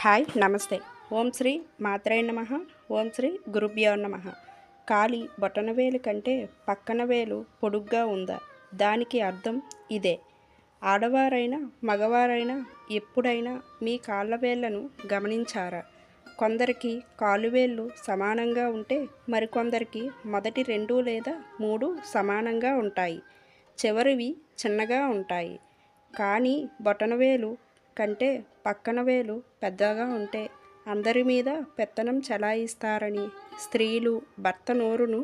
Hi నమస్తే. ఓం శ్రీ మాత్రే నమ. ఓం శ్రీ గురుభ్యో నమ. కాలి బొటనవేలు కంటే పక్కన వేలు పొడుగ్గా ఉందా? దానికి అర్థం ఇదే. ఆడవారైనా మగవారైనా ఎప్పుడైనా మీ కాళ్ళ వేళ్ళను గమనించారా? కొందరికి కాలువేళ్ళు సమానంగా ఉంటే మరికొందరికి మొదటి రెండు లేదా మూడు సమానంగా ఉంటాయి. చివరివి చిన్నగా ఉంటాయి. కానీ బొటనవేలు కంటే పక్కన వేలు పెద్దగా ఉంటే అందరి మీద పెత్తనం చెలాయిస్తారని స్త్రీలు భర్త నోరును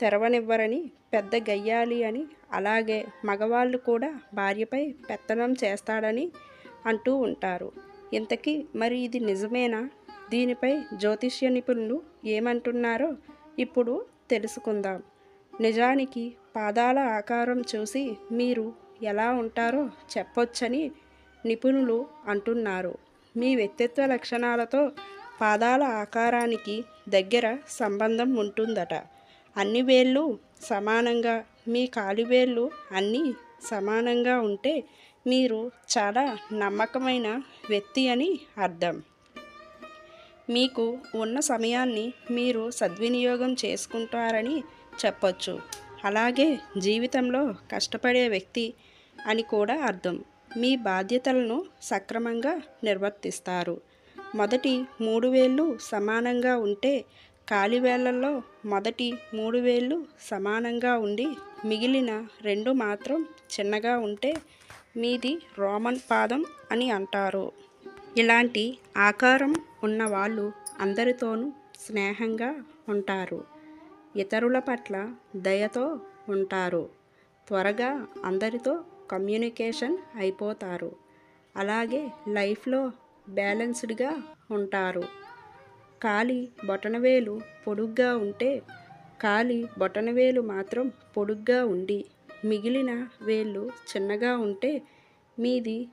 తెరవనివ్వరని పెద్ద గయ్యాలి అని అలాగే మగవాళ్ళు కూడా భార్యపై పెత్తనం చేస్తాడని అంటూ ఉంటారు. ఇంతకీ మరి ఇది నిజమేనా? దీనిపై జ్యోతిష్య నిపుణులు ఏమంటున్నారో ఇప్పుడు తెలుసుకుందాం. నిజానికి పాదాల ఆకారం చూసి మీరు ఎలా ఉంటారో చెప్పొచ్చని నిపుణులు అంటున్నారు. మీ వ్యక్తిత్వ లక్షణాలతో పాదాల ఆకారానికి దగ్గర సంబంధం ఉంటుందట. అన్ని వేళ్ళు సమానంగా మీ కాలివేళ్ళు అన్నీ సమానంగా ఉంటే మీరు చాలా నమ్మకమైన వ్యక్తి అని అర్థం. మీకు ఉన్న సమయాన్ని మీరు సద్వినియోగం చేసుకుంటారని చెప్పొచ్చు. అలాగే జీవితంలో కష్టపడే వ్యక్తి అని కూడా అర్థం. మీ బాధ్యతలను సక్రమంగా నిర్వర్తిస్తారు. మొదటి మూడు వేళ్ళు సమానంగా ఉంటే కాలివేళ్ళలో మొదటి మూడు వేళ్ళు సమానంగా ఉండి మిగిలిన రెండు మాత్రం చిన్నగా ఉంటే మీది రోమన్ పాదం అని అంటారు. ఇలాంటి ఆకారం ఉన్న వాళ్ళు అందరితోనూ స్నేహంగా ఉంటారు. ఇతరుల పట్ల దయతో ఉంటారు. త్వరగా అందరితో కమ్యూనికేషన్ అయిపోతారు. అలాగే లైఫ్లో బ్యాలెన్స్డ్గా ఉంటారు. కాలి బొటనవేలు పొడుగ్గా ఉంటే కాలి బొటనవేలు మాత్రం పొడుగ్గా ఉండి మిగిలిన వేళ్ళు చిన్నగా ఉంటే మీది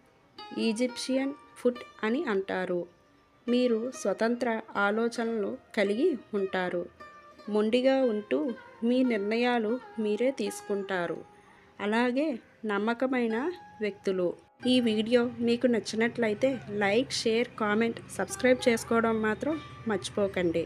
ఈజిప్షియన్ ఫుడ్ అని అంటారు. మీరు స్వతంత్ర ఆలోచనలు కలిగి ఉంటారు. మొండిగా ఉంటూ మీ నిర్ణయాలు మీరే తీసుకుంటారు. అలాగే నమ్మకమైన వ్యక్తులు. ఈ వీడియో మీకు నచ్చినట్లయితే లైక్ షేర్ కామెంట్ సబ్స్క్రైబ్ చేసుకోవడం మాత్రం మర్చిపోకండి.